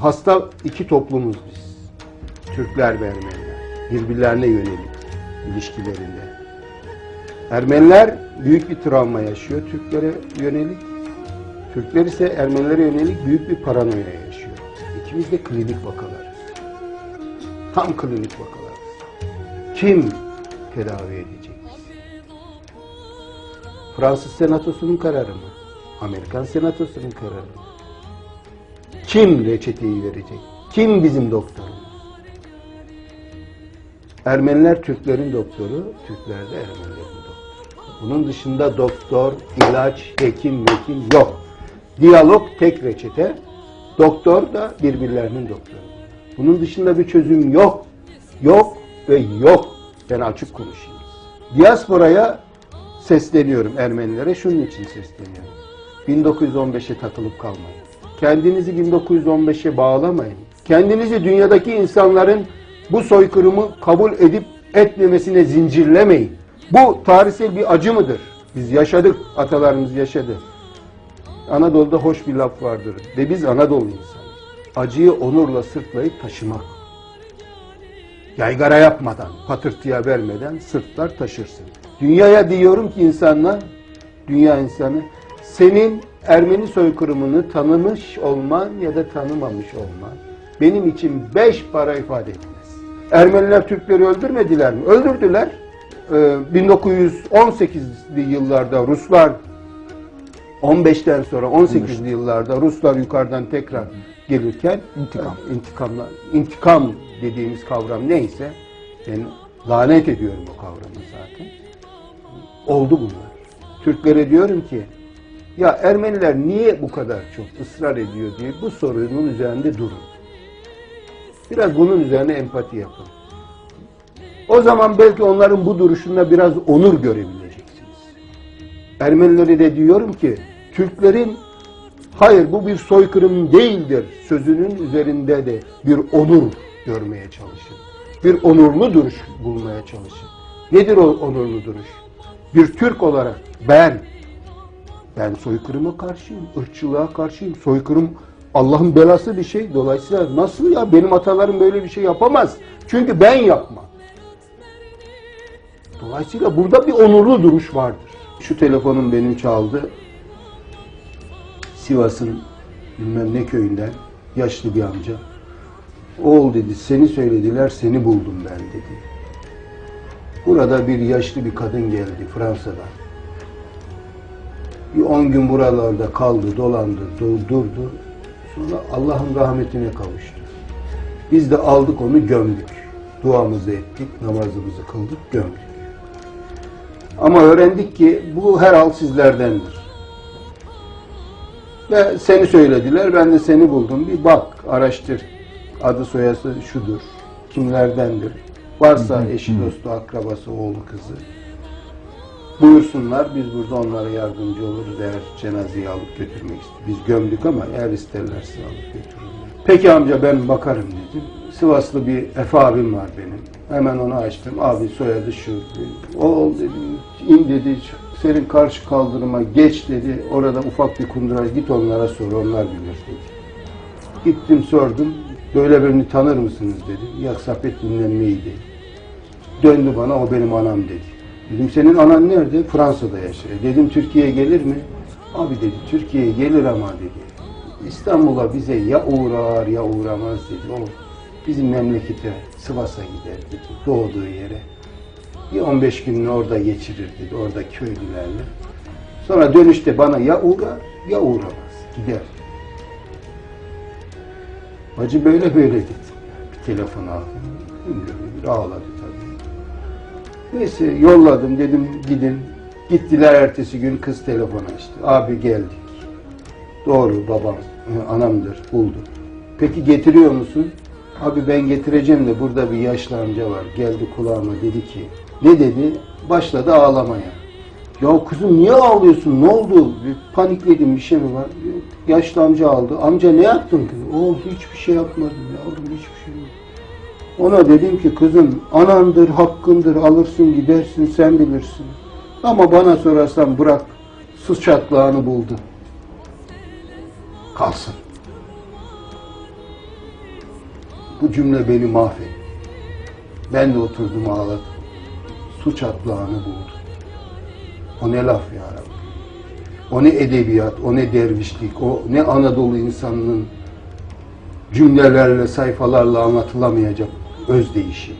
hasta iki toplumuz biz. Türkler ve Ermeniler. Birbirlerine yönelik ilişkilerinde. Ermeniler büyük bir travma yaşıyor Türklere yönelik. Türkler ise Ermenilere yönelik büyük bir paranoya yaşıyor. İkimiz de klinik vakalarız. Tam klinik vakalarız. Kim tedavi edecek? Fransız Senatosu'nun kararı mı? Amerikan Senatosu'nun kararı mı? Kim reçeteyi verecek? Kim bizim doktorumuz? Ermeniler Türklerin doktoru, Türkler de Ermenilerin doktoru. Bunun dışında doktor, ilaç, hekim, mekim yok. Diyalog tek reçete, doktor da birbirlerinin doktoru. Bunun dışında bir çözüm yok. Yok ve yok. Ben açık konuşayım. Diasporaya sesleniyorum Ermenilere. Şunun için sesleniyorum. 1915'e takılıp kalmayın. Kendinizi 1915'e bağlamayın. Kendinizi dünyadaki insanların bu soykırımı kabul edip etmemesine zincirlemeyin. Bu tarihsel bir acı mıdır? Biz yaşadık, atalarımız yaşadı. Anadolu'da hoş bir laf vardır. Ve biz Anadolu insanıyız. Acıyı onurla sırtlayıp taşımak. Yaygara yapmadan, patırtıya vermeden sırtlar taşırsın. Dünyaya diyorum ki insanlar, dünya insanı, senin Ermeni soykırımını tanımış olman ya da tanımamış olman benim için beş para ifade etmez. Ermeniler Türkleri öldürmediler mi? Öldürdüler. Ee, 1918'li yıllarda Ruslar 15'ten sonra 18'li yıllarda Ruslar yukarıdan tekrar gelirken İntikam. e, intikamla intikam dediğimiz kavram neyse ben lanet ediyorum o kavramı zaten. Oldu bunlar. Türklere diyorum ki ya Ermeniler niye bu kadar çok ısrar ediyor diye bu sorunun üzerinde durun. Biraz bunun üzerine empati yapın. O zaman belki onların bu duruşunda biraz onur görebileceksiniz. Ermenilere de diyorum ki Türklerin hayır bu bir soykırım değildir sözünün üzerinde de bir onur görmeye çalışın. Bir onurlu duruş bulmaya çalışın. Nedir o onurlu duruş? Bir Türk olarak ben ben soykırıma karşıyım, ırkçılığa karşıyım. Soykırım Allah'ın belası bir şey. Dolayısıyla nasıl ya benim atalarım böyle bir şey yapamaz. Çünkü ben yapmam. Dolayısıyla burada bir onurlu duruş vardır. Şu telefonum benim çaldı. Sivas'ın bilmem ne köyünden yaşlı bir amca. Oğul dedi seni söylediler seni buldum ben dedi. Burada bir yaşlı bir kadın geldi Fransa'dan. Bir on gün buralarda kaldı, dolandı, du- durdu. Sonra Allah'ın rahmetine kavuştu. Biz de aldık onu gömdük. Duamızı ettik, namazımızı kıldık, gömdük. Ama öğrendik ki bu herhal sizlerdendir. Ve seni söylediler, ben de seni buldum. Bir bak, araştır. Adı soyası şudur. Kimlerdendir? Varsa eşi, dostu, akrabası, oğlu, kızı. Buyursunlar, biz burada onlara yardımcı oluruz eğer cenazeyi alıp götürmek ister. Biz gömdük ama eğer isterlerse alıp götürürler. Peki amca ben bakarım dedim. Sivaslı bir Efe abim var benim. Hemen onu açtım. Abi soyadı şu. Oğul dedim, in dedi, senin karşı kaldırıma geç dedi. Orada ufak bir kundura git onlara sor, onlar bilir dedi. Gittim sordum. Böyle birini tanır mısınız dedi. Yaksapet dinlenmeydi. Döndü bana o benim anam dedi. Dedim senin anan nerede? Fransa'da yaşıyor. Dedim Türkiye'ye gelir mi? Abi dedi Türkiye'ye gelir ama dedi. İstanbul'a bize ya uğrar ya uğramaz dedi. O bizim memlekete Sivas'a gider dedi. Doğduğu yere. Bir 15 gününü orada geçirir dedi. Orada köylülerle. Sonra dönüşte bana ya uğrar ya uğramaz. Gider. Bacı böyle böyle dedi. Bir telefon. Bilmiyorum, bir ağladı. Neyse yolladım dedim gidin. Gittiler ertesi gün kız telefon açtı. Abi geldik. Doğru babam, anamdır buldu. Peki getiriyor musun? Abi ben getireceğim de burada bir yaşlı amca var. Geldi kulağıma dedi ki ne dedi? Başladı ağlamaya. Ya kızım niye ağlıyorsun? Ne oldu? Bir panikledim bir şey mi var? Yaşlı amca aldı. Amca ne yaptın kızım? Oh hiçbir şey yapmadım yavrum hiçbir şey yok. Ona dedim ki kızım anandır, hakkındır, alırsın gidersin sen bilirsin. Ama bana sorarsan bırak su buldu. Kalsın. Bu cümle beni mahvetti. Ben de oturdum ağladım. Su çatlağını buldum. O ne laf ya Rabbi. O ne edebiyat, o ne dervişlik, o ne Anadolu insanının cümlelerle, sayfalarla anlatılamayacak özdeyişi.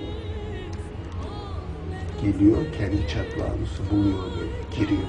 Geliyor, kendi çatlağını buluyor böyle, giriyor.